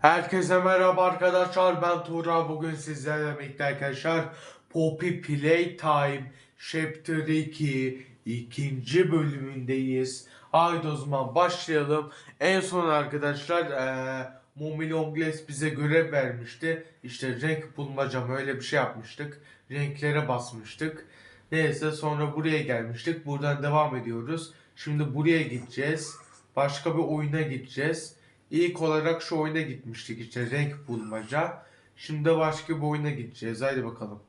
Herkese merhaba arkadaşlar ben Tuğra bugün sizlerle birlikte arkadaşlar Poppy Playtime Chapter 2 ikinci bölümündeyiz. Haydi o zaman başlayalım. En son arkadaşlar eee Mummy Longlegs bize görev vermişti. İşte renk bulmaca mı öyle bir şey yapmıştık. Renklere basmıştık. Neyse sonra buraya gelmiştik. Buradan devam ediyoruz. Şimdi buraya gideceğiz. Başka bir oyuna gideceğiz. İlk olarak şu oyuna gitmiştik işte renk bulmaca. Şimdi başka bir oyuna gideceğiz. Haydi bakalım.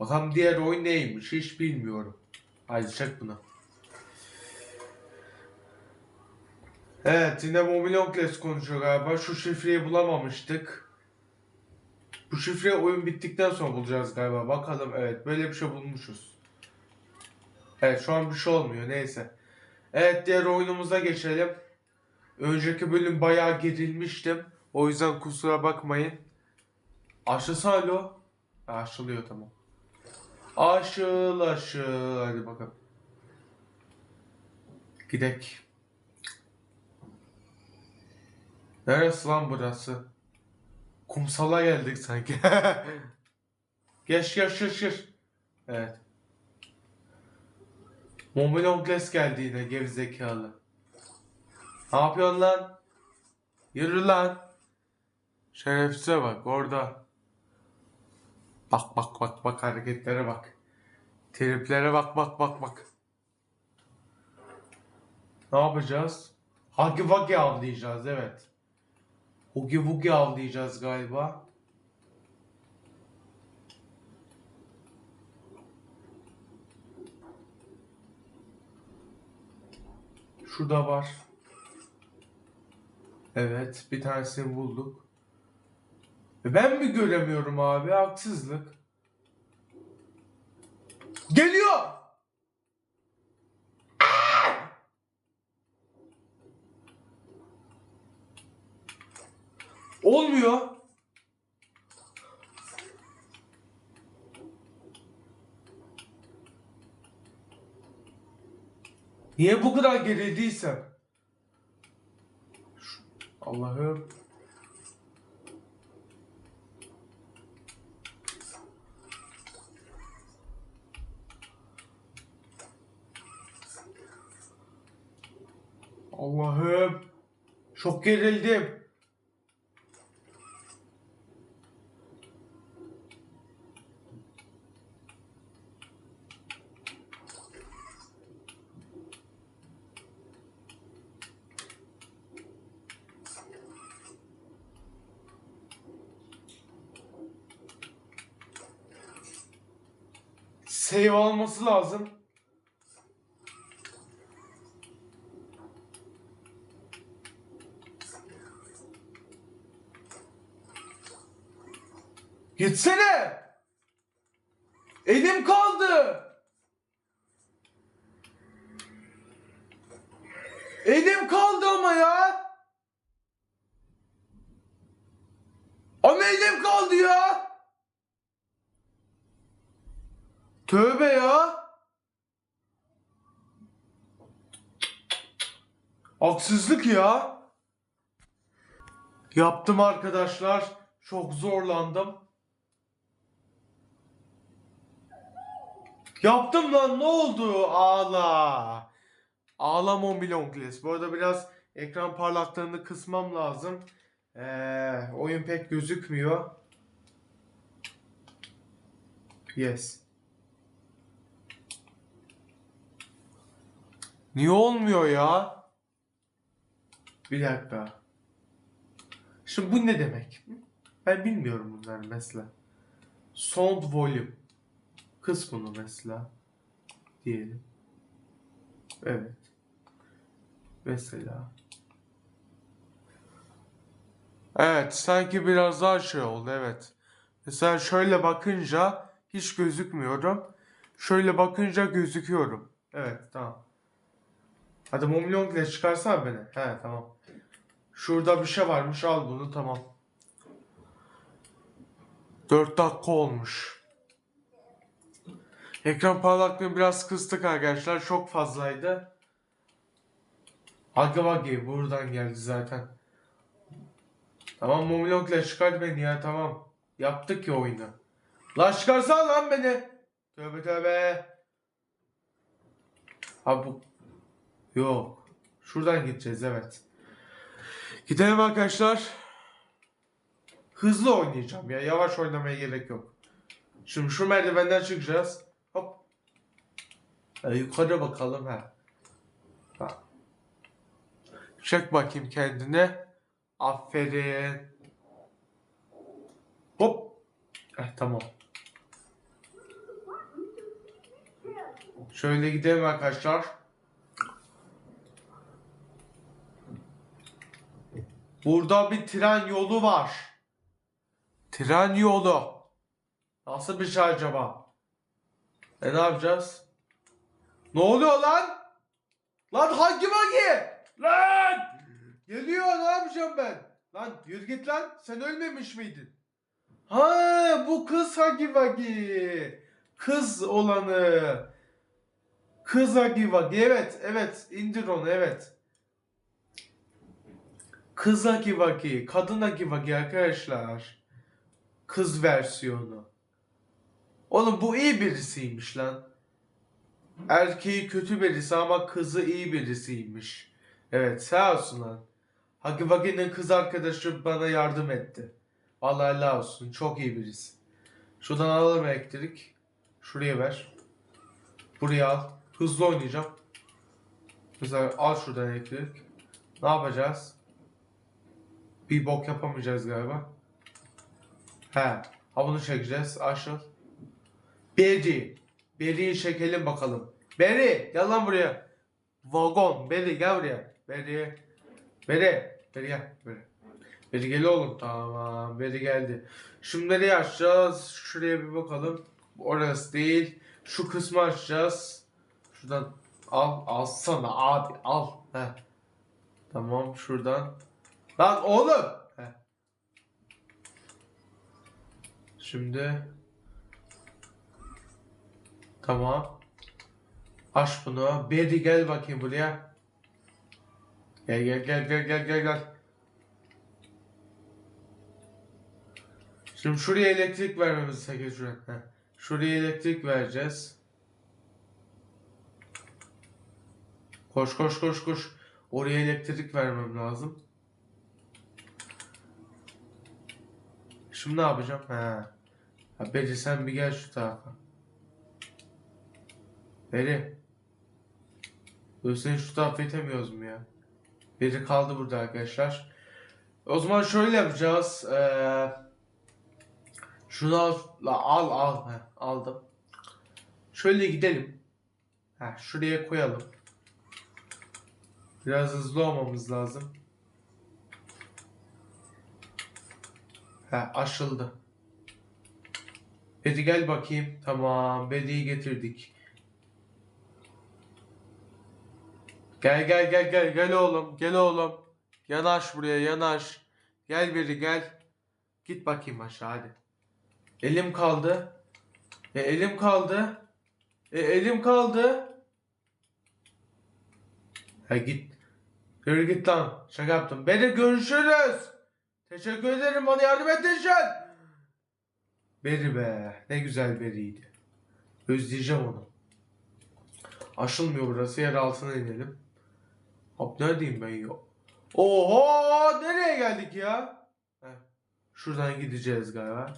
Bakalım diğer oyun neymiş hiç bilmiyorum. Haydi çek bunu. Evet yine Momilongles konuşuyor galiba. Şu şifreyi bulamamıştık. Bu şifreyi oyun bittikten sonra bulacağız galiba. Bakalım evet böyle bir şey bulmuşuz. Evet şu an bir şey olmuyor neyse. Evet diğer oyunumuza geçelim. Önceki bölüm bayağı gerilmiştim. O yüzden kusura bakmayın. Aşısı alo. Aşılıyor tamam. Aşıl aşıl. Hadi bakalım. Gidek. Neresi lan burası? Kumsala geldik sanki. geç geç geç geç. Evet. Momilongles geldi yine gerizekalı. Ne yapıyorsun lan? Yürü lan. Şerefsize bak orada. Bak bak bak bak hareketlere bak. Triplere bak bak bak bak. Ne yapacağız? Huggy Wuggy avlayacağız evet. Huggy Wuggy avlayacağız galiba. Şurada var. Evet, bir tanesini bulduk. E Ben mi göremiyorum abi? Haksızlık. Geliyor! Olmuyor. Niye bu kadar gerildiysem? Allah'ım. Allah'ım. Çok gerildim. Save alması lazım. Gitsene. Elim kaldı. Elim kaldı ama ya. Ama elim kaldı ya. Tövbe ya. Haksızlık ya. Yaptım arkadaşlar. Çok zorlandım. Yaptım lan ne oldu? Ağla. Ağla Mombilongles. Bu arada biraz ekran parlaklığını kısmam lazım. Ee, oyun pek gözükmüyor. Yes. Niye olmuyor ya? Bir dakika. Şimdi bu ne demek? Ben bilmiyorum bunları mesela. Sound volume. Kıs bunu mesela. Diyelim. Evet. Mesela. Evet sanki biraz daha şey oldu evet. Mesela şöyle bakınca hiç gözükmüyorum. Şöyle bakınca gözüküyorum. Evet tamam. Hadi Momilong ile çıkarsana beni. He tamam. Şurada bir şey varmış al bunu tamam. 4 dakika olmuş. Ekran parlaklığını biraz kıstık arkadaşlar. Çok fazlaydı. Huggy Wuggy buradan geldi zaten. Tamam Momilok'la çıkar beni ya tamam. Yaptık ya oyunu. Lan çıkarsana lan beni. Tövbe tövbe. Abi bu... Yok. Şuradan gideceğiz evet. Gidelim arkadaşlar. Hızlı oynayacağım ya. Yavaş oynamaya gerek yok. Şimdi şu merdivenden çıkacağız. Hop. Ha, yukarı bakalım ha. ha. Çek bakayım kendine. Aferin. Hop. Eh, tamam. Şöyle gidelim arkadaşlar. Burada bir tren yolu var. Tren yolu. Nasıl bir şey acaba? E ne yapacağız? Ne oluyor lan? Lan hangi bagi? Lan! Geliyor ne yapacağım ben? Lan yürü git lan. Sen ölmemiş miydin? Ha bu kız hangi bagi? Kız olanı. Kız hangi bagi? Evet evet indir onu evet. Kız hangi bagi? Kadın hangi bagi arkadaşlar? Kız versiyonu. Oğlum bu iyi birisiymiş lan. Erkeği kötü birisi ama kızı iyi birisiymiş. Evet sağ olsun lan. Hagi Vagi'nin kız arkadaşı bana yardım etti. Vallahi helal olsun. Çok iyi birisi. Şuradan alalım elektrik. Şuraya ver. Buraya al. Hızlı oynayacağım. Mesela al şuradan elektrik. Ne yapacağız? Bir bok yapamayacağız galiba. He. Ha bunu çekeceğiz. Aşıl. Beri. Beri'yi çekelim bakalım. Beri gel lan buraya. Vagon. Beri gel buraya. Beri. Beri. Beri gel. Beri. Beri gel oğlum. Tamam. Beri geldi. Şimdi nereye açacağız? Şuraya bir bakalım. Orası değil. Şu kısmı açacağız. Şuradan al. Alsana abi. Al. Heh. Tamam şuradan. Lan oğlum. Şimdi Tamam. Aç bunu. Beri gel bakayım buraya. Gel gel gel gel gel gel gel. Şimdi şuraya elektrik vermemiz gerekiyor. Şuraya elektrik vereceğiz. Koş koş koş koş. Oraya elektrik vermem lazım. Şimdi ne yapacağım? Ha. Ha Beri sen bir gel şu tarafa. Beri. Seni şu tarafa itemiyoruz mu ya? Biri kaldı burada arkadaşlar. O zaman şöyle yapacağız. Ee, şunu al, al, al. Heh, aldım. Şöyle gidelim. Heh, şuraya koyalım. Biraz hızlı olmamız lazım. Heh, aşıldı. Bedi gel bakayım. Tamam. Bedi'yi getirdik. Gel gel gel gel gel oğlum gel oğlum. Yanaş buraya yanaş. Gel biri gel. Git bakayım aşağı hadi. Elim kaldı. E elim kaldı. E elim kaldı. Ha git. Yürü git lan. Şaka yaptım. Beni görüşürüz. Teşekkür ederim bana yardım ettiğin için. Beri be. Ne güzel beriydi. Özleyeceğim onu. Aşılmıyor burası. Yer altına inelim. Hop neredeyim ben ya? Oho nereye geldik ya? Heh, şuradan gideceğiz galiba.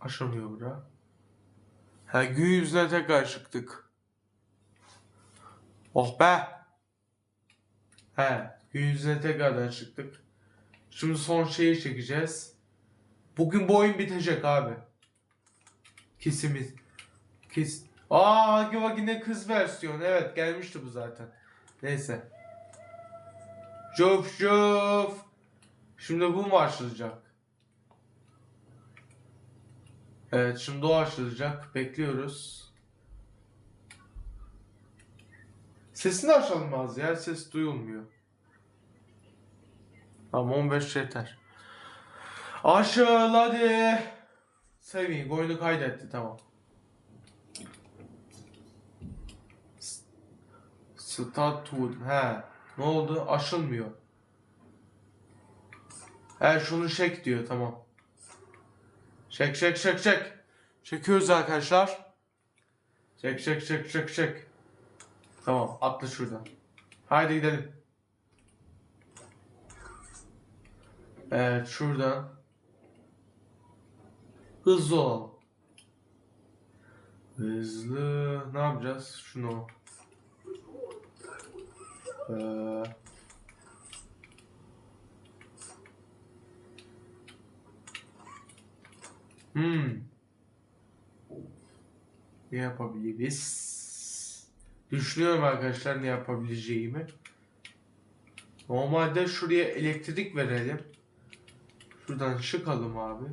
Aşamıyor bura. Ha gün yüzüne tekrar çıktık. Oh be. He gün yüzüne tekrardan çıktık. Şimdi son şeyi çekeceğiz. Bugün bu oyun bitecek abi. Kesimiz. Kes. Aa hangi vakine kız versiyonu. Evet gelmişti bu zaten. Neyse. Şuf şuf. Şimdi bu mu açılacak? Evet şimdi o açılacak. Bekliyoruz. Sesini açalım az ya. Ses duyulmuyor. Tamam 15 yeter. Aşıl hadi. Seveyim. Oyunu kaydetti tamam. Statun. He. Ne oldu? Aşılmıyor. He şunu çek diyor tamam. Çek çek çek çek. Çekiyoruz arkadaşlar. Çek çek çek çek çek. Tamam atla şuradan. Haydi gidelim. Evet şuradan. Hızlı olalım. Hızlı. Ne yapacağız? Şunu. Ee, Hmm. Ne yapabiliriz? Düşünüyorum arkadaşlar ne yapabileceğimi. Normalde şuraya elektrik verelim. Şuradan çıkalım abi.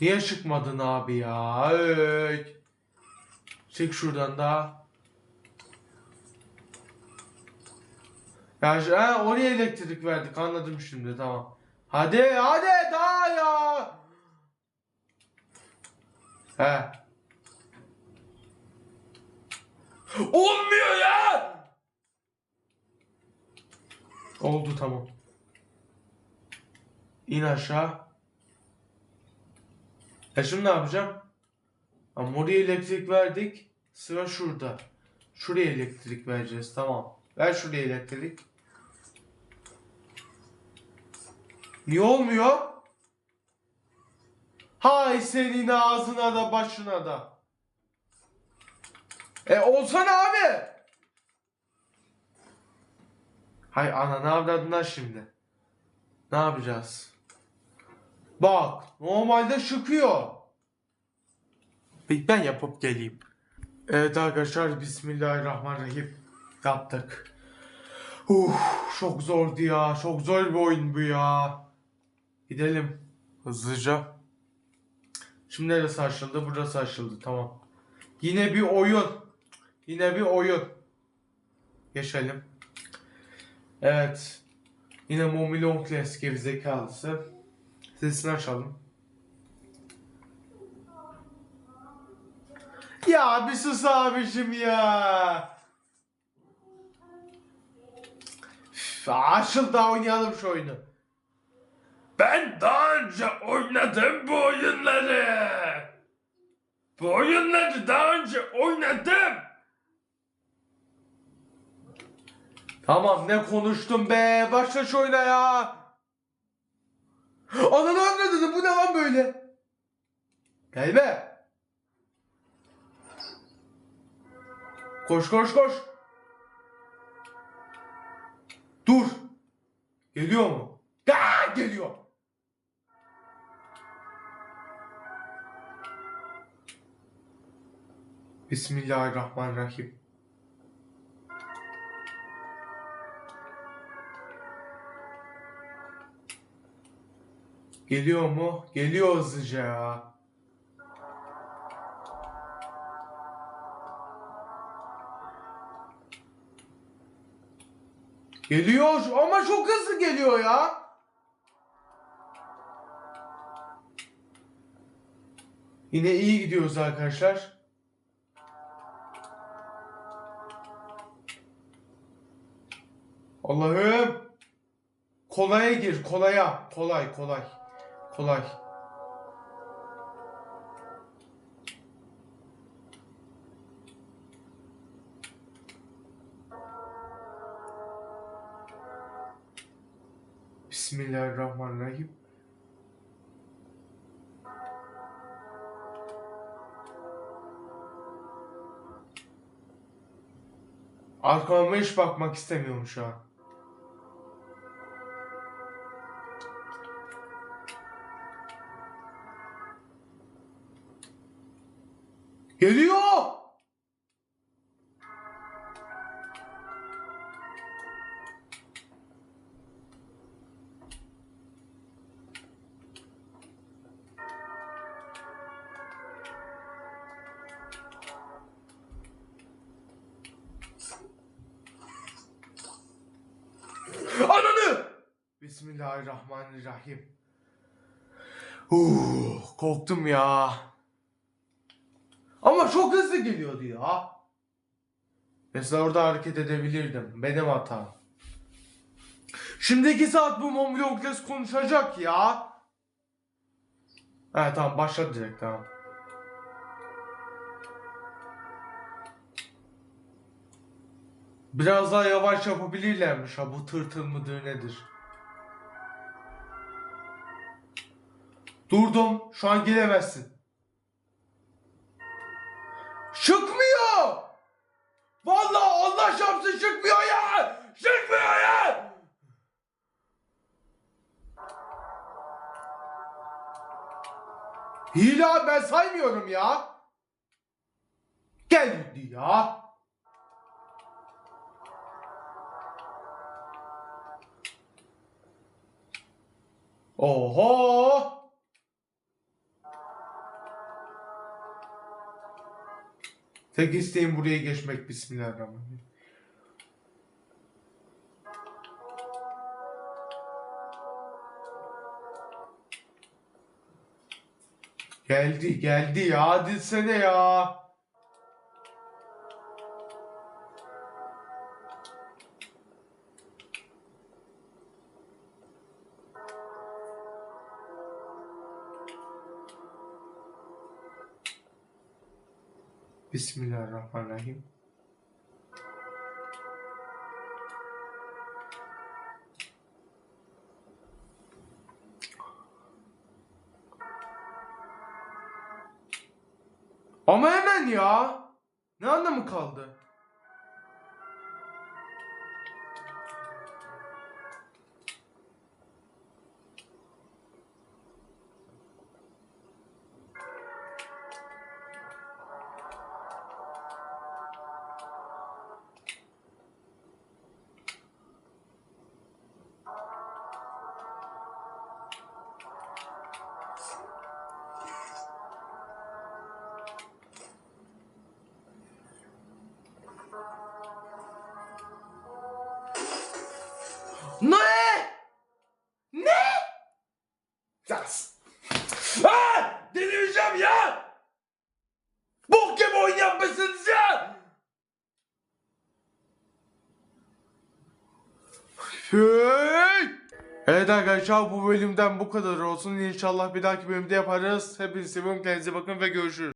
Niye çıkmadın abi ya? Ey. Çık şuradan da. Ya ha, oraya elektrik verdik anladım şimdi tamam. Hadi hadi daha ya. He. Olmuyor ya. Oldu tamam. İn aşağı. Ya şimdi ne yapacağım? Ama elektrik verdik. Sıra şurada. Şuraya elektrik vereceğiz tamam. Ver şuraya elektrik. Niye olmuyor? Hay senin ağzına da başına da. E olsana abi. Hay ana ne avradına şimdi. Ne yapacağız? Bak normalde çıkıyor. Ben yapıp geleyim. Evet arkadaşlar Bismillahirrahmanirrahim. Yaptık. Uf, çok zordu ya. Çok zor bir oyun bu ya. Gidelim hızlıca. Şimdi neresi açıldı? Burası açıldı. Tamam. Yine bir oyun. Yine bir oyun. Geçelim. Evet. Yine Mommy Longlegs gerizekalısı. Sesini açalım. Ya bir sus abicim ya. Açıl da oynayalım şu oyunu. Ben daha önce oynadım bu oyunları. Bu oyunları daha önce oynadım. Tamam ne konuştum be. Başla oyuna ya. Ananı anladın bu ne lan böyle? Gel be. Koş koş koş. Dur. Geliyor mu? Aa, geliyor. Bismillahirrahmanirrahim. Geliyor mu? Geliyor hızlıca ya. Geliyor ama çok hızlı geliyor ya. Yine iyi gidiyoruz arkadaşlar. Allah'ım. Kolaya gir, kolaya. Kolay, kolay. Kolay. Bismillahirrahmanirrahim. Arkama hiç bakmak istemiyorum şu an. Geliyor! Ananı! Bismillahirrahmanirrahim. Uh, korktum ya. Ama çok hızlı geliyordu ya. Mesela orada hareket edebilirdim. Benim hatam. Şimdi iki saat bu Momblongles konuşacak ya. Evet tamam başladı direkt tamam. Biraz daha yavaş yapabilirlermiş ha bu tırtıl mıdır nedir? Durdum şu an gelemezsin. Çıkmıyor! Vallahi Allah şapsın çıkmıyor ya! Çıkmıyor ya! Hile ben saymıyorum ya. Geldi ya. Oho! Tek isteğim buraya geçmek. Bismillahirrahmanirrahim. Geldi geldi ya dilsene ya. Bismillahirrahmanirrahim. Ama hemen ya. Ne anlamı kaldı? Ne? Ne? Yas. Aa! Delireceğim ya! Bok gibi oyun yapmışsınız ya! Hey! Evet arkadaşlar bu bölümden bu kadar olsun. İnşallah bir dahaki bölümde yaparız. Hepinizi seviyorum. Kendinize bakın ve görüşürüz.